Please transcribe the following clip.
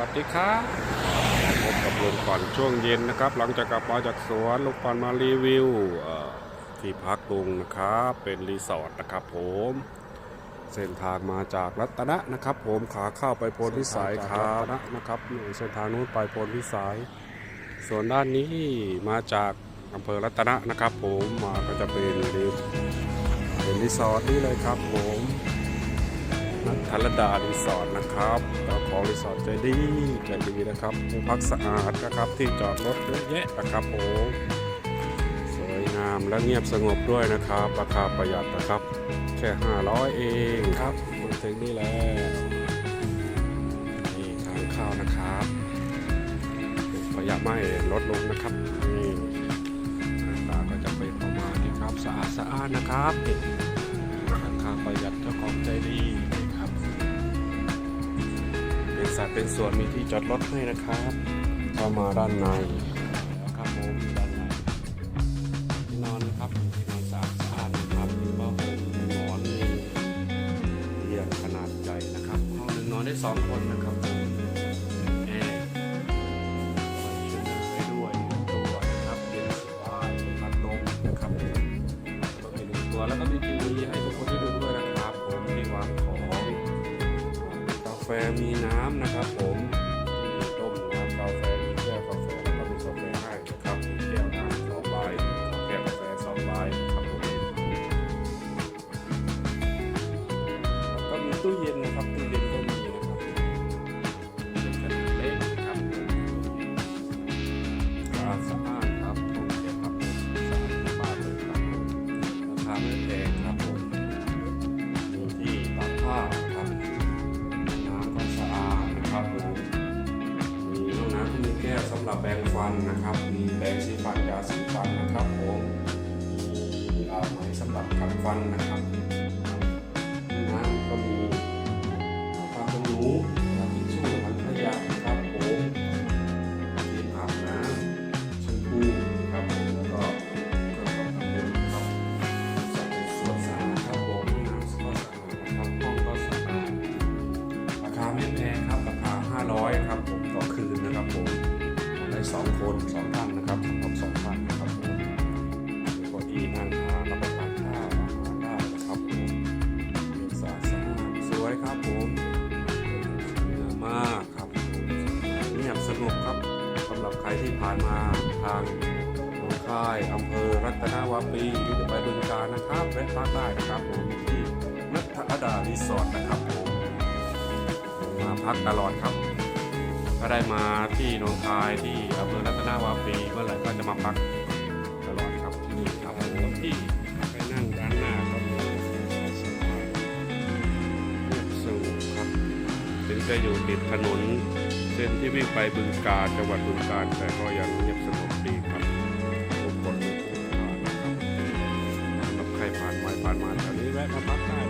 วัสดีครับผมกับลุงก่อนช่วงเย็นนะครับ หลังจากกลับมาจากสวนลุงก่อนมารีวิวที่พักลุงนะครับ เป็นรีสอร์ทนะครับผมเส้นทางมาจากรัตนะนะครับ ผมขาเข้าไปโพนพิสัยขาปบนะครับเส้นทางนู้นไปโพนพิสัย ส่วนด้านนี้มาจากอำเภอรัตนะนะครับ ผมมาก็จะเป็นรีเป็นรีสอร์ทนี่เลยครับผม ทธรดารีสอร์ทนะครับเจ้าของรีสอร์ทใจดีใจดีนะครับผู้พักสะอาดนะครับที่จอดรถเยอะแยะนะครับผมสวยงามและเงียบสงบด้วยนะครับ ราคาประหยัดนะครับ แค่ 500 เองครับมาถึงนี่แล้วนี่ทางเข้านะครับประหยะไม่ลดลงนะครับนี่หน้าตาก็จะเป็นประมาณนี้ครับสะอาดสะอาดนะครับราคาประหยัดเจ้าของใจดี นี่ครับเป็นสัดเป็นสวนมีที่จอดรถให้นะครับเข้ามาด้านในนะครับผมด้านในที่นอนนะครับมีที่นอนสะอาดสะอาดนะครับมีผ้าห่มมีหมอนมีเตียงขนาดใหญ่นะครับห้องหนึ่งนอนได้สองคนนะครับแอร์ไฟชุดให้ด้วยตัวนะครับเย็นสบายพัดลมนะครับรถให้หนึ่งตัวแล้วก็มีที มีน้ำนะครับผมมีต้มน้ำกาแฟ หรับแปรงฟันนะครับ มีแปรงสีฟันยาสีฟันนะครับผมมีอาไหมสำหรับขัดฟันนะครับ สองคนสองท่านนะครับสำหรับสองท่านนะครับผมมีเก้าอี้นั่งทานรับประทานข้าวอาหารได้นะครับผมเรียนสะอาดสะอาดสวยครับผมสวยงามมากครับผมเงียบสงบครับสำหรับใครที่ผ่านมาทางหนองคายอำเภอรัตนวาปีหรือไปบึงกาฬนะครับแวะพักได้นะครับผมที่นัทธดารีสอร์ทนะครับผมมาพักตลอดครับ ก็ได้มาที่หนองคายที่อำเภอรัตนาวาปีเมื่อไหร่ก็จะมาพักตลอดครับที่นี่ครับผมที่ไปนั่งด้านหน้าก็มีสบายเงียบสงบครับ ถึงจะอยู่ติดถนนเส้นที่วิ่งไปบึงกาฬจังหวัดบึงกาฬแต่ก็ยังเงียบสงบดีครับทุกคนม่ถูกผ่านนะครับสำหรับใครผ่านไปผ่านมาแถวนี้แวะมาพักได้